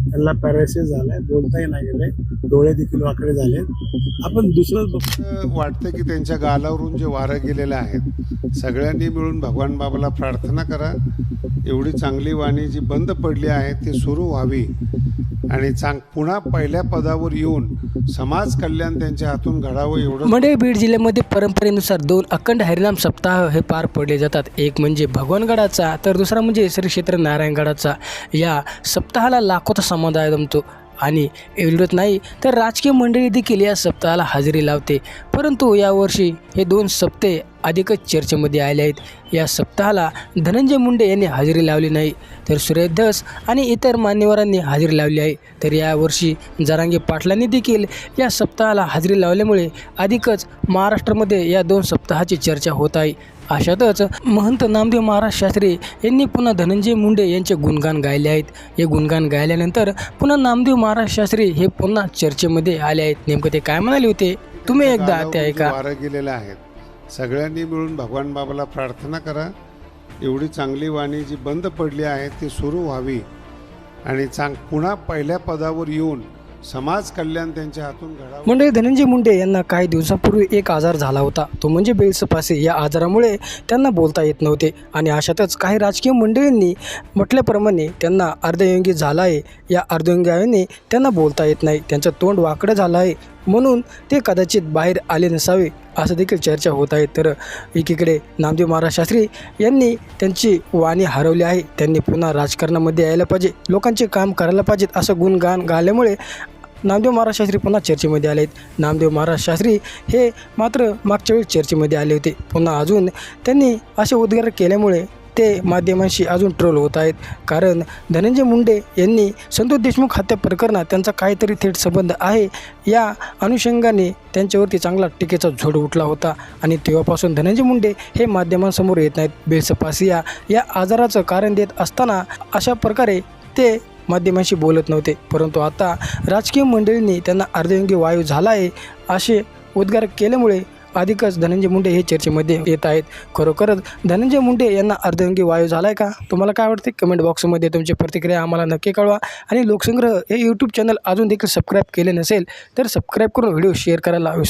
त्यांना पॅरालिसिस झालाय बोलताही नाही गेले डोळे देखील वाकडे झाले आपण दुसरंच बघतो वाटतं की त्यांच्या गालावरून जे वारं गेलेलं आहे सगळ्यांनी मिळून भगवान बाबाला प्रार्थना करा. एवढी चांगली वाणी जी बंद पडली आहे ती सुरू व्हावी. आणि चांग पुन्हा पहिल्या पदावर येऊन समाज कल्याण त्यांच्या हातून घडावं एवढं मंडळी बीड जिल्ह्यामध्ये परंपरेनुसार दोन अखंड हरिनाम सप्ताह हे पार पडले जातात. एक म्हणजे भगवानगडाचा तर दुसरा म्हणजे श्री क्षेत्र नारायणगडाचा या सप्ताहाला लाखोचा समुदाय जमतो. आणि एवढंच नाही तर राजकीय मंडळी देखील या सप्ताहाला हजेरी लावते. परंतु यावर्षी हे दोन सप्ते अधिकच चर्चेमध्ये आले आहेत. या सप्ताहाला धनंजय मुंडे यांनी हजेरी लावली नाही तर सुरेश धस आणि इतर मान्यवरांनी हजेरी लावली आहे. तर यावर्षी जरांगे पाटलांनी देखील या सप्ताहाला हजेरी लावल्यामुळे अधिकच महाराष्ट्रामध्ये या दोन सप्ताहाची चर्चा होत आहे. अशातच महंत नामदेव महाराज शास्त्री यांनी पुन्हा धनंजय मुंडे यांचे गुणगान गायले आहेत. हे गुणगान गायल्यानंतर पुन्हा नामदेव महाराज शास्त्री हे पुन्हा चर्चेमध्ये आले आहेत. नेमकं ते काय म्हणाले होते? तुम्ही एकदा ते गालावरून जे ऐका वारं गेलेलं आहे. सगळ्यांनी मिळून भगवान बाबाला प्रार्थना करा. एवढी चांगली वाणी जी बंद पडली आहे ती सुरू व्हावी. आणि चांग पुन्हा पहिल्या पदावर येऊन समाज कल्याण त्यांच्या हातून घडावं. मंडळी धनंजय मुंडे यांना काही दिवसांपूर्वी एक आजार झाला होता. तो म्हणजे बेळसपासी या आजारामुळे त्यांना बोलता येत नव्हते आणि अशातच काही राजकीय मंडळींनी म्हटल्याप्रमाणे त्यांना अर्धयोगी झाला आहे. या अर्धयोग्याने त्यांना बोलता येत नाही. त्यांचं तोंड वाकडं झालं आहे. म्हणून ते कदाचित बाहेर आले नसावे असं देखील चर्चा होत आहे. तर एकीकडे नामदेव महाराज शास्त्री यांनी त्यांची वाणी हरवली आहे. त्यांनी पुन्हा राजकारणामध्ये यायला पाहिजे लोकांचे काम करायला पाहिजेत असं गुणगान गाल्यामुळे नामदेव महाराज शास्त्री पुन्हा चर्चेमध्ये आले आहेत. नामदेव महाराज शास्त्री हे मात्र मागच्या वेळी चर्चेमध्ये आले होते. पुन्हा अजून त्यांनी असे उद्गार केल्यामुळे ते माध्यमांशी अजून ट्रोल होत आहेत. कारण धनंजय मुंडे यांनी संतोष देशमुख हत्या प्रकरणात त्यांचा काहीतरी थेट संबंध आहे. या अनुषंगाने त्यांच्यावरती चांगला टीकेचा झोड उठला होता. आणि तेव्हापासून धनंजय मुंडे हे माध्यमांसमोर येत नाहीत. बेसपासिया या आजाराचं कारण देत असताना अशा प्रकारे ते माध्यमांशी बोलत नव्हते. परंतु आता राजकीय मंडळींनी त्यांना अर्धयोगी वायू झाला आहे असे उद्गार केल्यामुळे अधिकच धनंजय मुंडे हे चर्चेमध्ये येत आहेत. खरोखरच धनंजय मुंडे यांना अर्धंगी वायू झाला आहे का? तुम्हाला काय वाटते कमेंट बॉक्समध्ये तुमची प्रतिक्रिया आम्हाला नक्की कळवा. आणि लोकसंग्रह हे यूट्यूब चॅनल अजून देखील सबस्क्राईब केले नसेल तर सबस्क्राईब करून व्हिडिओ शेअर करायला विसरू